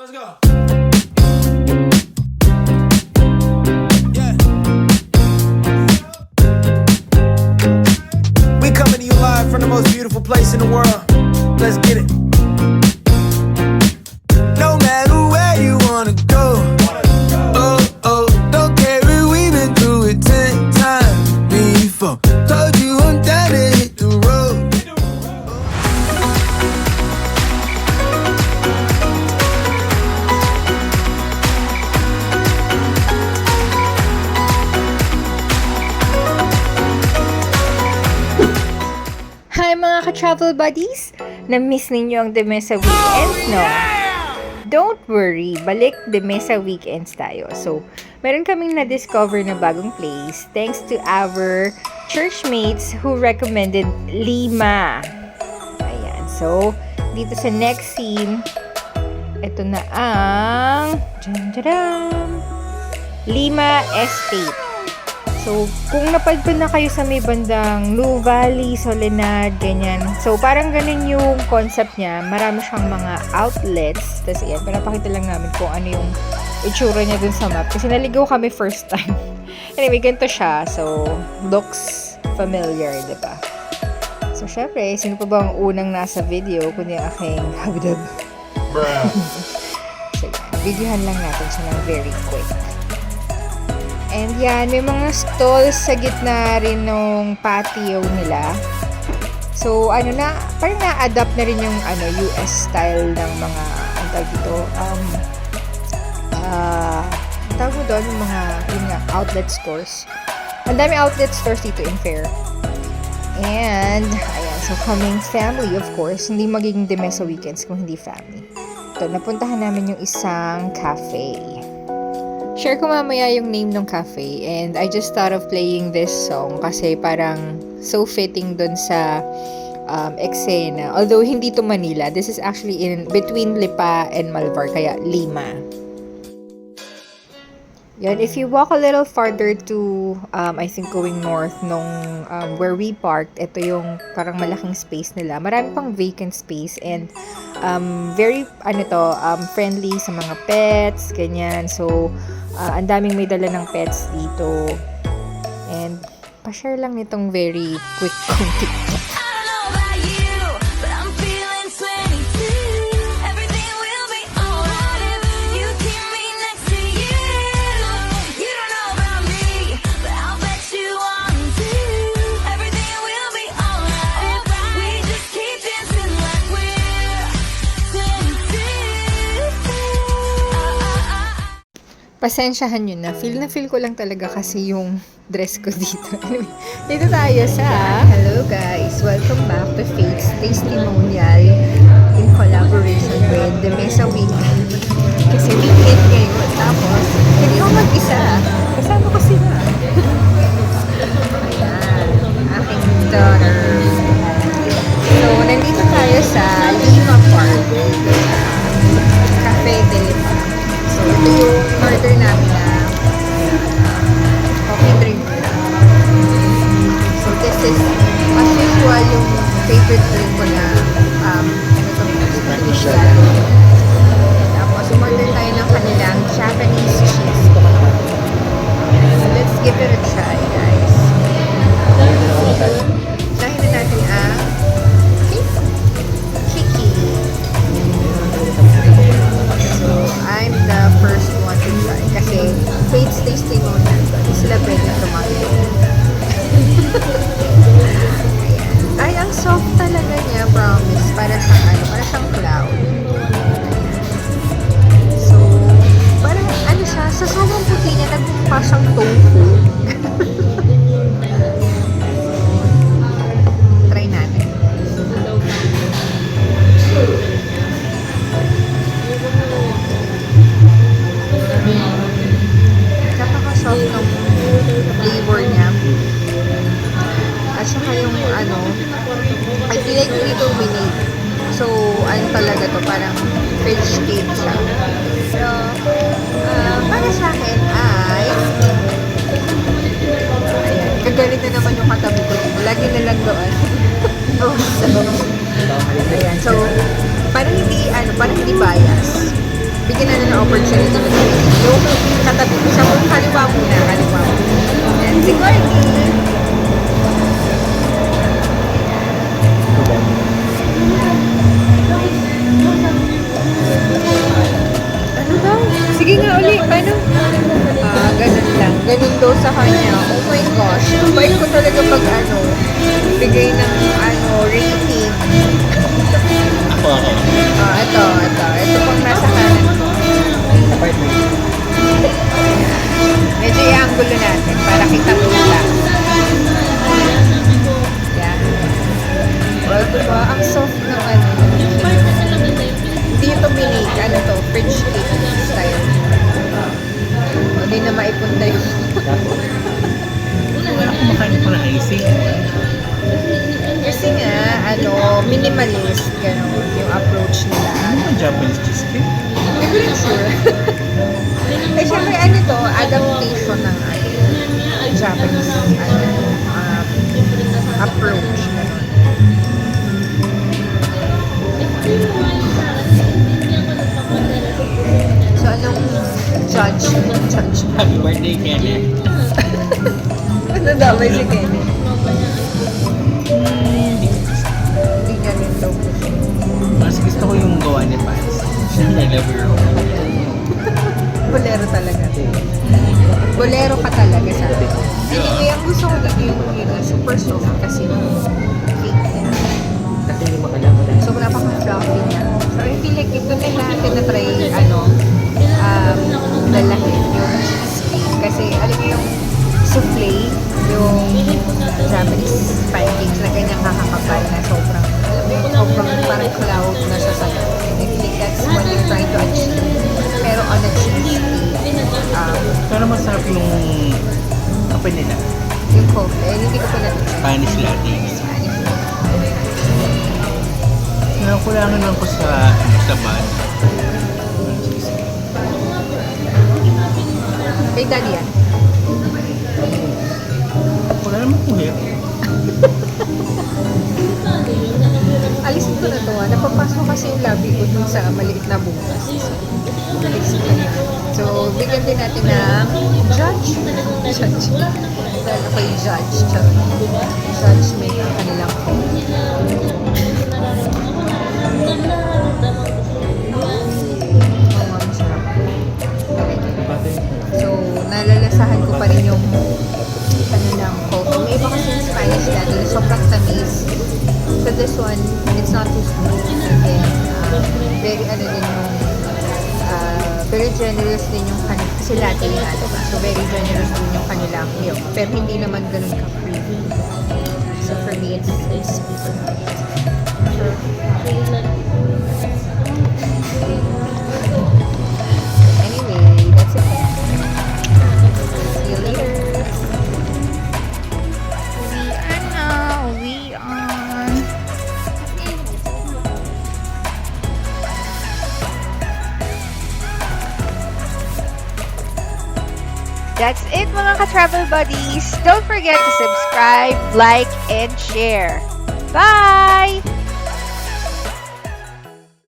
Let's go. Yeah. We coming to you live from the most beautiful place in the world. Let's get it. No matter where you wanna go. Ka-travel buddies! Na-miss ninyo ang The Mesa Weekends, no? Don't worry, balik The Mesa Weekends tayo. So, meron kaming na-discover na bagong place thanks to our churchmates who recommended Lima. Ayan, so, dito sa next scene, ito na ang Lima Estate. So, kung napadpad na kayo sa may bandang Lu Valley, Soledad, ganyan. So, parang ganun yung concept niya. Marami siyang mga outlets. Tapos, yan, pinapakita lang namin kung ano yung itsura niya dun sa map. Kasi naligaw kami first time. anyway, ganito siya. So, looks familiar, di ba? So, syempre, sino pa ba ang unang nasa video kundi ang aking habdab? so, yan. Videohan lang natin siya ng very quick. And yan, may mga stalls sa gitna rin ng patio nila. So, ano na, parang na-adapt na rin yung ano, US style ng mga, ang tawag dito, um, ang tawag mo doon, yung mga, yun nga, outlet stores. Ang dami outlet stores dito in Fair. And, ayan, so coming family, of course, hindi magiging Demesa weekends kung hindi family. Ito, napuntahan namin yung isang cafe. Share ko mamaya yung name ng cafe and I just thought of playing this song kasi parang so fitting dun sa um, eksena. Although hindi to Manila, this is actually in between Lipa and Malvar, kaya Lima. Yan, if you walk a little farther to, um, I think going north nung um, where we parked, ito yung parang malaking space nila. Marami pang vacant space and um, very, ano to, um, friendly sa mga pets, ganyan. So, uh, ang daming may dala ng pets dito. And, pa-share lang nitong very quick kong TikTok. Pasensyahan nyo na. Feel na feel ko lang talaga kasi yung dress ko dito. Anyway, dito tayo sa... Hello guys! Welcome back to Fate's Testimonial in collaboration with The Mesa Weekend. Kasi weekend So, let's At saka yung ano, I feel like dito minate. So, ano talaga to, parang fridge cake siya. Pero, ah, para sa akin ay, ayan, kagalit na naman yung katabi ko. Lagi na lang doon. oh, so, ayan. So, parang hindi, ano, parang hindi bias. Bigyan opportunity na yung katabi ko siya kaliwa muna, kaliwa. Yan, si Courtney. Ano minimalist, gano'n, yung approach nila. Ano ang Japanese cheesecake? Hindi ko rin sure. eh, syempre, ano to, adaptation ng ano, Japanese, ano, um, approach. So, anong judge? Judge. Happy birthday, Kenneth. Ano daw, may si Kenny? Love your Bolero talaga. Bolero ka talaga sabi ko. Anyway, ang gusto ko dito yung, yung super soft kasi yung cake niya. Kasi hindi makalaman. So, napaka-fluffy niya. So, I feel like ito na natin na try, ano, um, lalahin yung cheesecake. Kasi, alam mo yung souffle, yung Japanese pancakes na ganyang kakakapal na sobrang, alam mo yung sobrang parang cloud na siya sa'yo. That's what you're trying to achieve. Pero on a cheesecake, um, Pero masarap yung apa nila. yung coffee, eh, hindi ko pa natin Spanish latte. Nakulangan lang ko sa sa bun. Kay daddy Ah. Napapasok kasi yung labi ko dun sa maliit na na. So, bigyan din natin ng judge. Judge. Dahil ako yung judge. Judge may ang kanilang generous din yung kanila. Kasi latte yung ano? So very generous din yung kanilang milk. Pero hindi naman ganun ka-creamy. So for me, it's, it's That's it mga ka-travel buddies. Don't forget to subscribe, like, and share. Bye!